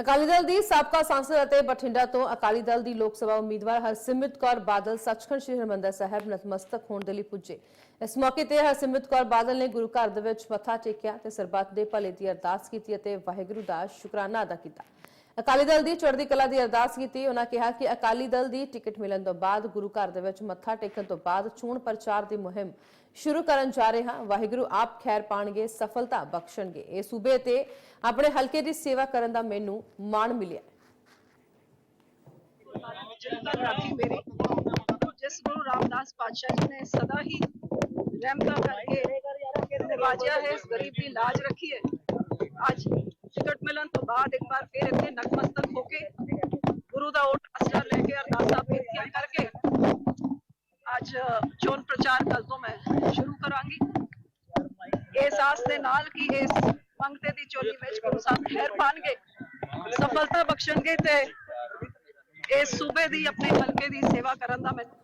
ਅਕਾਲੀ ਦਲ ਦੀ ਸਾਬਕਾ ਸਾਂਸਦ ਅਤੇ ਬਠਿੰਡਾ ਤੋਂ ਅਕਾਲੀ ਦਲ ਦੀ ਲੋਕ ਸਭਾ ਉਮੀਦਵਾਰ ਹਰਸਿਮਰਤ ਕੌਰ ਬਾਦਲ ਸੱਚਖੰਡ ਸ੍ਰੀ ਹਰਿਮੰਦਰ ਸਾਹਿਬ ਨਤਮਸਤਕ ਹੋਣ ਦੇ ਲਈ ਪੁੱਜੇ। ਇਸ ਮੌਕੇ ਤੇ ਹਰਸਿਮਰਤ ਕੌਰ ਬਾਦਲ ਨੇ ਗੁਰੂ ਘਰ ਦੇ ਵਿੱਚ ਮੱਥਾ ਟੇਕਿਆ ਤੇ ਸਰਬੱਤ ਦੇ ਭਲੇ ਦੀ ਅਰਦਾਸ ਕੀਤੀ ਅਤੇ ਵਾਹਿਗੁਰੂ ਦਾ ਸ਼ੁਕਰਾਨਾ ਅਦਾ ਕੀਤਾ। ਅਕਾਲੀ ਦਲ ਦੀ ਚੜ੍ਹਦੀ ਕਲਾ ਦੀ ਅਰਦਾਸ ਕੀਤੀ। ਉਹਨਾਂ ਕਿਹਾ ਕਿ ਅਕਾਲੀ ਦਲ ਦੀ ਟਿਕਟ ਮਿਲਣ ਤੋਂ ਬਾਅਦ ਗੁਰੂ ਘਰ ਦੇ ਵਿੱਚ ਮੱਥਾ ਟੇਕਣ ਤੋਂ ਬਾਅਦ ਚੋਣ ਪ੍ਰਚਾਰ ਦੀ ਮੁਹਿੰਮ ਸ਼ੁਰੂ ਕਰਨ ਜਾ ਰਹੇ ਹਾਂ। ਵਾਹਿਗੁਰੂ ਆਪ ਖੈਰ ਪਾਣਗੇ, ਸਫਲਤਾ ਬਖਸ਼ਣਗੇ। ਇਹ ਸੂਬੇ ਤੇ ਆਪਣੇ ਹਲਕੇ ਦੀ ਸੇਵਾ ਕਰਨ ਦਾ ਮੈਨੂੰ ਮਾਣ ਮਿਲਿਆ। ਜਨਤਾ ਰਾਖੀ ਮੇਰੀ ਜਿਸ ਗੁਰੂ ਰਾਮਦਾਸ ਪਾਤਸ਼ਾਹ ਜੀ ਨੇ ਸਦਾ ਹੀ ਰਹਿਮਤਾਂ ਕਰਕੇ ਨਿਵਾਜਿਆ ਹੈ ਇਸ ਗਰੀਬ ਦੀ ਲਾਜ ਰੱਖੀ ਹੈ। ਅੱਜ ਮਿਲਣ ਤੋਂ ਬਾਅਦ ਇੱਕ ਵਾਰ ਫਿਰ ਇੱਥੇ ਨਤਮਸਤਕ ਹੋ ਕੇ ਗੁਰੂ ਦਾ ਓਟ ਅਸਰਾ ਲੈ ਕੇ ਅਰਦਾਸਾਂ ਬੇਨਤੀਆਂ ਕਰਕੇ ਅੱਜ ਚੋਣ ਪ੍ਰਚਾਰ ਕੱਲ ਤੋਂ ਮੈਂ ਸ਼ੁਰੂ ਕਰਾਂਗੀ। ਇਸ ਆਸ ਦੇ ਨਾਲ ਕਿ ਇਸ ਪੰਕਤੇ ਦੀ ਚੋਲੀ ਵਿੱਚ ਗੁਰੂ ਸਾਹਿਬ ਖੈਰ ਪਾਣਗੇ, ਸਫਲਤਾ ਬਖਸ਼ਣਗੇ ਤੇ ਇਸ ਸੂਬੇ ਦੀ, ਆਪਣੇ ਹਲਕੇ ਦੀ ਸੇਵਾ ਕਰਨ ਦਾ ਮੈਨੂੰ